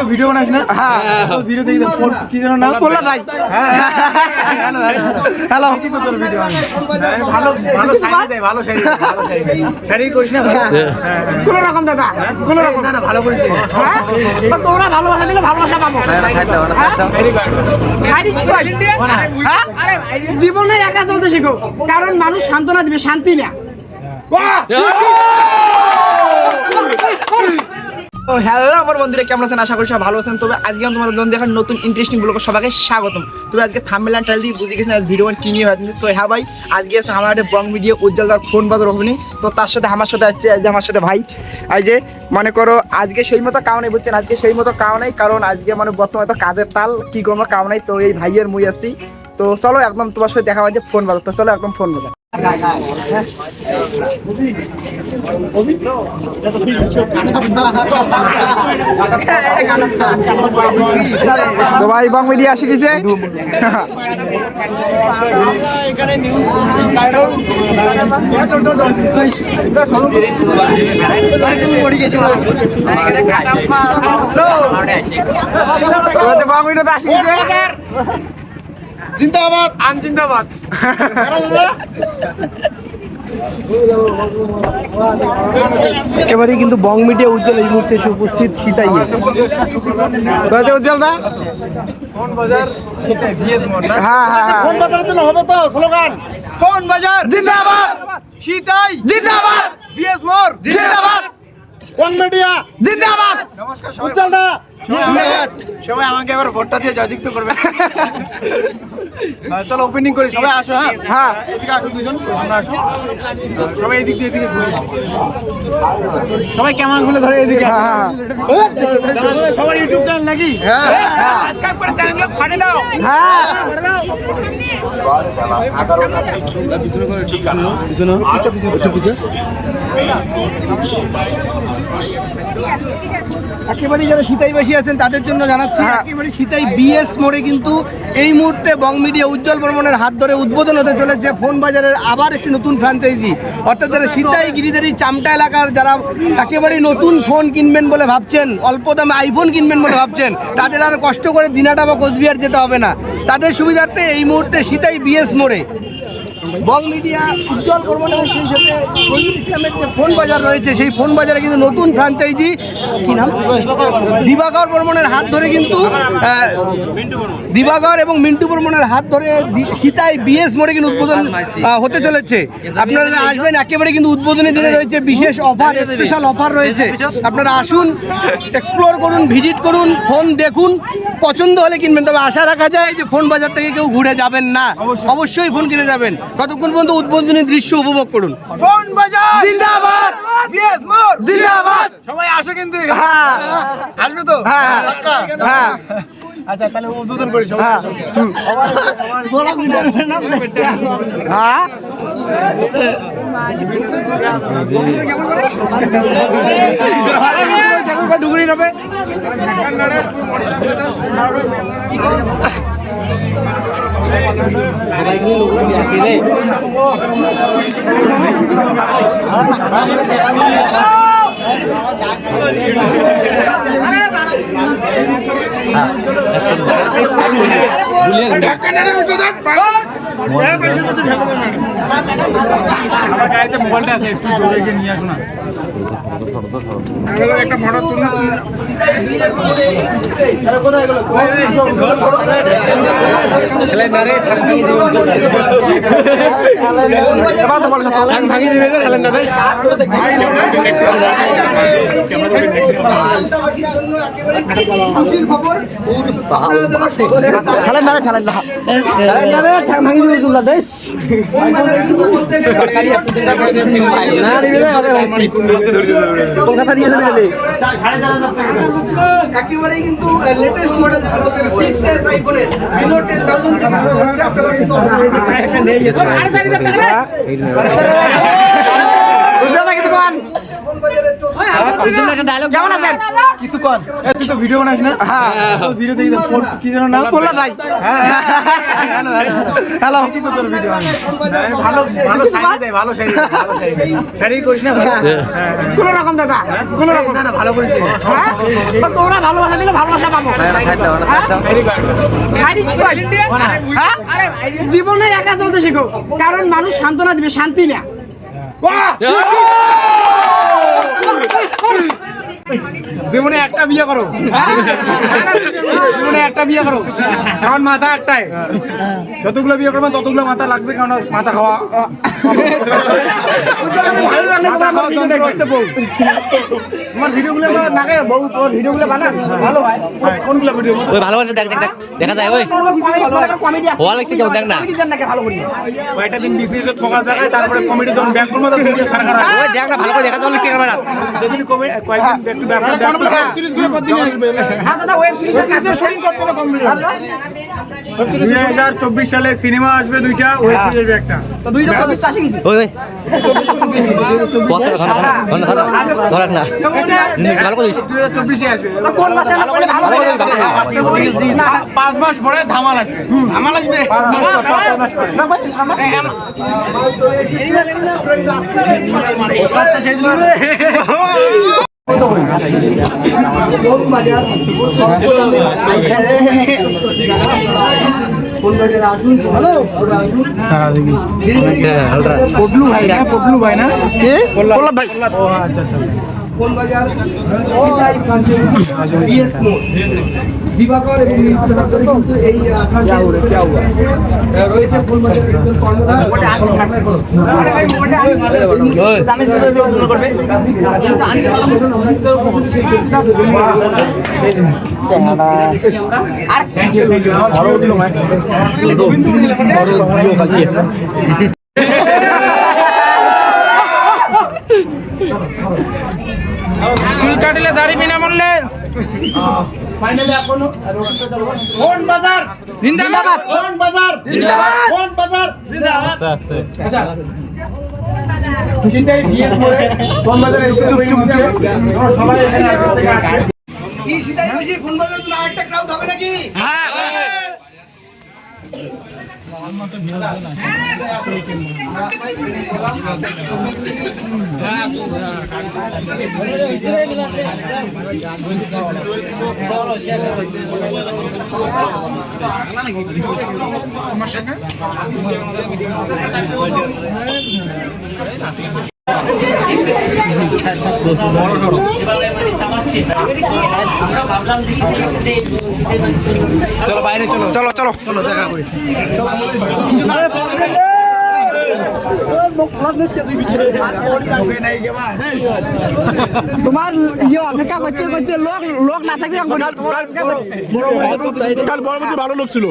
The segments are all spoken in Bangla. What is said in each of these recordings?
তো ভিডিও বানাস না? হ্যাঁ। ভিডিও দেখি কি যেন নাম? বললা তাই হ্যালো হ্যালো। কি তো তোর ভিডিও ভালো ভালো শাড়ি দেয় ভালো শাড়ি ভালো শাড়ি শাড়ি করিস না ভালো? হ্যাঁ। হ্যাঁ। কোন রকম দাদা কোন রকম না ভালো করিস। হ্যাঁ? তোমরা ভালোবাসা দিলে ভালোবাসা পাবো। হ্যাঁ? শাড়ি কি করে? হ্যাঁ? জীবনে একা চলতে শিখো কারণ মানুষ সান্ত্বনা দিবে শান্তি না হ্যালো আমার বন্ধুরা, কেমন আছেন? আশা করি সবাই ভালো আছেন। তবে আজকে আমি তোমাদের জন্য দেখার নতুন ইন্টারেস্টিং ব্লগ সবাইকে স্বাগতম। আজকে থাম্বেল টাইল দিয়ে বুঝে গেছেন আজ ভিডিও কি নিয়ে তো হ্যাঁ ভাই, আজকে আছে আমার একটা বং মিডিয়া ফোন বাজার তো তার সাথে আমার সাথে আছে আজকে আমার সাথে ভাই। যে, মনে করো, আজকে সেই মতো কাও নাই, বুঝছেন? আজকে সেই মতো কাও নাই, কারণ আজকে মানে বর্তমানে তো কাজের তাল, কি করব কাউ নাই, তো এই ভাইয়ের মুই আছি। তো চলো একদম তোমার সাথে দেখা হয় যে ফোন বাজার। তো চলো একদম ফোন বাজার। তো ভাই বং মিডিয়া আসি গেছে আসি গেছে জিন্দাবাদ। আন জিন্দাবাদ। একেবারেই কিন্তু বং মিডিয়া উজ্জ্বল এই মুহূর্তে এসে উপস্থিত সীতাই। উজ্জ্বল দা? ফোন বাজার সেটা ভিএস মোড় হ্যাঁ হ্যাঁ হ্যাঁ। ফোন বাজারের জন্য হবে তো স্লোগান। ফোন বাজার জিন্দাবাদ। সীতাই জিন্দাবাদ। ভিএস মোড় জিন্দাবাদ। কোন মিডিয়া। জিন্দাবাদ। নমস্কার উজ্জ্বল দা। সবাই আমাকে এবার ভোটটা দিয়ে জয়যুক্ত করবে। চলো ওপেনিং করি সবাই আসো হ্যাঁ? হ্যাঁ। এদিকে আসো দুজন আমরা আসো। হ্যাঁ, সবাই এদিক দিয়ে এদিকে ঘুরে সবাই কেমনগুলো ধরে এদিকে। হ্যাঁ, দাদা, সবার ইউটিউব চ্যানেল নাকি? হ্যাঁ, হ্যাঁ। সাবস্ক্রাইব করে চ্যানেলগুলো ফাটে দাও। হ্যাঁ। একেবারে যারা সীতাই বেশি আছেন তাদের জন্য জানাচ্ছি হ্যাঁ। একেবারে সীতাই বিএস মোড়ে কিন্তু এই মুহূর্তে বং মিডিয়া উজ্জ্বল বর্মনের হাত ধরে উদ্বোধন হতে চলেছে ফোন বাজারের আবার একটি নতুন ফ্র্যাঞ্চাইজি অর্থাৎ যারা সীতাই গিরিধারী চামটা এলাকার যারা একেবারে নতুন ফোন কিনবেন বলে ভাবছেন অল্প দামে আইফোন কিনবেন বলে ভাবছেন তাদের আর কষ্ট করে দিনাটা বা কোচবিহার যেতে হবে না। তাদের সুবিধার্থে এই মুহূর্তে সীতাই বিএস মোড়ে। বং মিডিয়া উজ্জ্বল এবং সেই সাথে শহীদুল ইসলামের যে ফোন বাজার রয়েছে সেই ফোন বাজারে কিন্তু নতুন ফ্র্যাঞ্চাইজি কি নাম? দিবাকর বর্মনের হাত ধরে কিন্তু দিবাকর এবং মিন্টু বর্মনের হাত ধরে সীতায় বিএস মোড়ে কিন্তু উদ্বোধন হতে চলেছে। আপনারা আসবেন একেবারে কিন্তু উদ্বোধনী দিনে রয়েছে বিশেষ অফার স্পেশাল অফার রয়েছে। আপনারা আসুন এক্সপ্লোর করুন ভিজিট করুন ফোন দেখুন। পছন্দ হলে কিনবেন। তবে আশা রাখা যায় যে ফোন বাজার থেকে কেউ ঘুরে যাবেন না। অবশ্যই ফোন কিনে যাবেন। ততক্ষণ পর্যন্ত উদ্বোধনী দৃশ্য উপভোগ করুন? ফোন বাজার জিন্দাবাদ! ভিএস মোর জিন্দাবাদ! সবাই আসো কিন্তু হ্যাঁ। আসবে তো? হ্যাঁ, হ্যাঁ। আচ্ছা তাহলে উদ্বোধন করি সবাই হ্যাঁ। হ্যাঁ ডুগুরি নেবে আমার গাড়িতে মোবাইলটা আছে একটু দৌড়ে গিয়ে নিয়ে আসো না। একটা ফটো তুলে এবার তো বলো ভাঙি দিবে না ক্যালেন্ডার খুশির খবর ঠেলেন না রে, ঠেলেন না ঠেলেন না রে, ঠ্যাং ভাঙি দিবে তুল্লা দেশ না রে, আরে। কলকাতা নিয়ে যাবে গেলে একেবারেই কিন্তু লেটেস্ট মডেল যেটা বলতে গেলে সিক্স এস আইফোনের বিলো টেন থাউজেন্ড থেকে শুরু হচ্ছে আপনারা কিন্তু কিছু কোন তুই তো ভিডিও বানাস না হ্যাঁ ভিডিও দেখি কি যেন নাম প্রহ্লাদ ভাই। হ্যাঁ হ্যালো হ্যালো কি তো তোর ভিডিও ভালো ভালো শাড়ি দেয় ভালো শাড়ি ভালো শাড়ি শাড়ি করিস না ভালো? হ্যাঁ হ্যাঁ। কোন রকম দাদা কোন রকম না না ভালো করিস না। হ্যাঁ? তো তোমরা ভালোবাসা দিলে ভালোবাসা পাবো হ্যাঁ? শাড়ি কি কয়? হ্যাঁ? জীবনে একা চলতে শেখো কারণ মানুষ সান্ত্বনা দিবে শান্তি না জীবনে একটা বিয়ে করো। জীবনে একটা বিয়ে করো। এখন মাথা একটাই। যতগুলো বিয়ে করবে ততগুলো মাথা লাগবে, কারণ মাথা খাওয়া মাথা খাওয়া যন্ত্র হচ্ছে বউ। তোমার ভিডিওগুলো তো নাকে বহু তোমার ভিডিওগুলো বানা ভালো হয়। কোনগুলো ভিডিও ওই ভালো আছে দেখ দেখ দেখ দেখা যায় ওই। কমেডি আছে? হওয়া লাগছে কেউ দেখ না। কমেডি দেন নাকি ভালো করি? কয়েকটা দিন বিসিএসে ঠকা জায়গায় তারপরে কমেডি যখন ব্যাক করব তখন সরকার ওই দেখ না ভালো করে দেখা যাওয়া ক্যামেরা যেদিন কমে- কয়েকদিন ব্যক্তি ব্যবসা ব্যবসা হ্যাঁ দাদা ওয়েব সিরিজের শুটিং করতে হবে কমেডি দুই হাজার চব্বিশ সালে সিনেমা আসবে দুইটা ওয়েব সিরিজ একটা। তো দুই চব্বিশ আসে গেছি। পাঁচ মাস পরে ধামাল আসবে ধামাল আসবে পাঁচ সামনে হ্যাঁ হালকা পটলু ভাই না পটলু ভাই না? কে? প্রহ্লাদ। ভাই। আচ্ছা আচ্ছা। আচ্ছা দিবাকর এবং নির্বাচন কিন্তু এই রয়েছে ফুলবাজারের একজন কর্ণধার। চুল কাটলে দাড়ি বিনা মূল্যে। কোন বাজার? আরেকটা ক্রাউড হবে নাকি? সিধাই আরেকটা ক্রাউড হবে নাকি চলো বাইরে চলো। চলো চলো। চলো দেখা করি। তোমার ইয়ে অপেক্ষা করতে করতে লোক লোক না থাকলে ভালো লোক ছিল।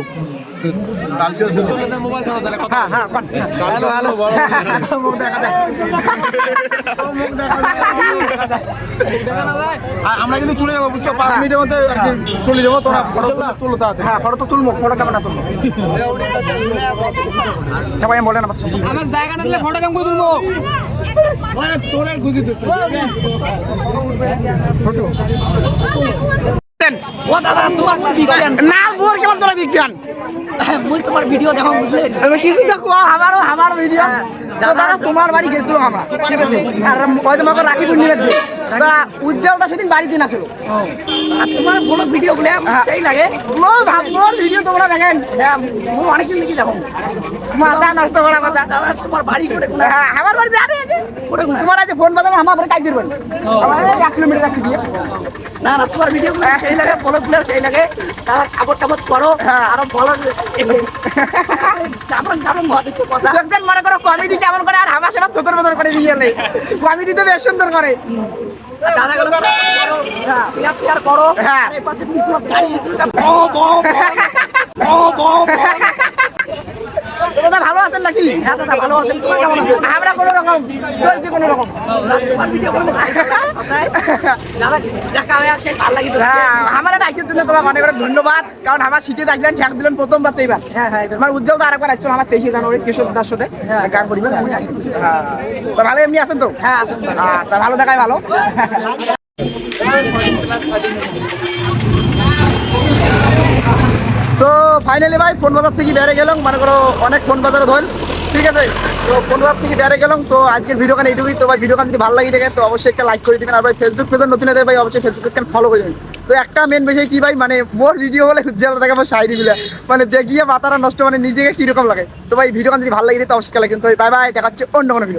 হ্যাঁ আমরা কিন্তু চলে যাব বুঝছ? পাঁচ মিনিটের মধ্যে আর চলে যাব তোমরা ফটো তুলো তাড়াতাড়ি। হ্যাঁ ফটো তো তুলবো ফটো কেমন না তুলবো। সবাই আমি বলে না পাচ্ছি আমার জায়গা না দিলে ফটো কেমন করে তুলবো? তোরে খুঁজি তো ও দাদা তোমার তো বিজ্ঞান? না মোর কেমন তোরা বিজ্ঞান? মুই তোমার ভিডিও দেখো বুঝলেন কিছু দেখো আমারও আমার ভিডিও। দাদা। তোমার বাড়ি গেছিল আমরা ঠিক আছে আর ওই যে আমাকে রাখি পূর্ণিমার দিন উজ্জ্বলটা সেদিন বাড়িতে না ছিল আর তোমার বড় ভিডিও গুলো সেই লাগে। মোর ভাববোর ভিডিও তোমরা দেখেন। হ্যাঁ, মুই অনেকদিন দেখি? দেখো মাথা নষ্ট করা কথা। দাদা তোমার বাড়ি করে হ্যাঁ, আমার বাড়িতে আরে তোমার আছে ফোন বাজাবে আমার বাড়ি কাজ দিবেন এক কিলোমিটার রাখতে দিয়ে। না না তোমার ভিডিও সেই লাগে বলো গুলো সেই লাগে। তারা সাপোর্ট টাপোর্ট করো হ্যাঁ। আরও বলো লোকজন মনে করো কমেডি কেমন করে আর আমার সেটা তোতর মতন করে দিয়ে কমেডি তো বেশ সুন্দর করে। প্লেয়ার করো। হ্যাঁ। আর এই পাশে বিপ্লব গাড়ি ও বো ও বো দাদা ভালো আছেন নাকি? হ্যাঁ দাদা ভালো আছেন। তোমার কেমন আছো আমরা কোনো রকম চলছে কোনো রকম। হয়ে হ্যাঁ আমার ডাকির জন্য তোমাকে অনেক অনেক ধন্যবাদ কারণ আমার শীতে ডাকলেন ঠেক দিলেন প্রথমবার তো এবার হ্যাঁ হ্যাঁ আমার উজ্জ্বল তো আরেকবার আসছিল আমার তেইশে জানুয়ারি কেশব দাস সাথে। গান হ্যাঁ। তো ভালো এমনি আছেন তো? হ্যাঁ আচ্ছা ভালো দেখায় ভালো। সো ফাইনালি ভাই ফোন বাজার থেকে বেড়ে গেলাম। মনে করো অনেক ফোন বাজারে ধর। ঠিক আছে? তো ফোন বাজার থেকে বেড়ে গেলাম। তো আজকের ভিডিও কান এইটুকুই। তো ভাই ভিডিও যদি ভালো লাগে দেখে, তো অবশ্যই একটা লাইক করে দিবেন। আর ভাই ফেসবুক পেজের নতুন ভাই, অবশ্যই ফেসবুক পেজ ফলো করে তো একটা মেন বিষয় কি ভাই মানে মোর ভিডিও বলে উজ্জ্বল থাকে আমার শাড়ি মিলে মানে দেখিয়ে মাথাটা নষ্ট মানে নিজেকে কীরকম লাগে। তো ভাই ভিডিও কান যদি ভালো লাগে তো অবশ্যই লাগে কিন্তু বাই বাই দেখাচ্ছে অন্য কোনো ভিডিও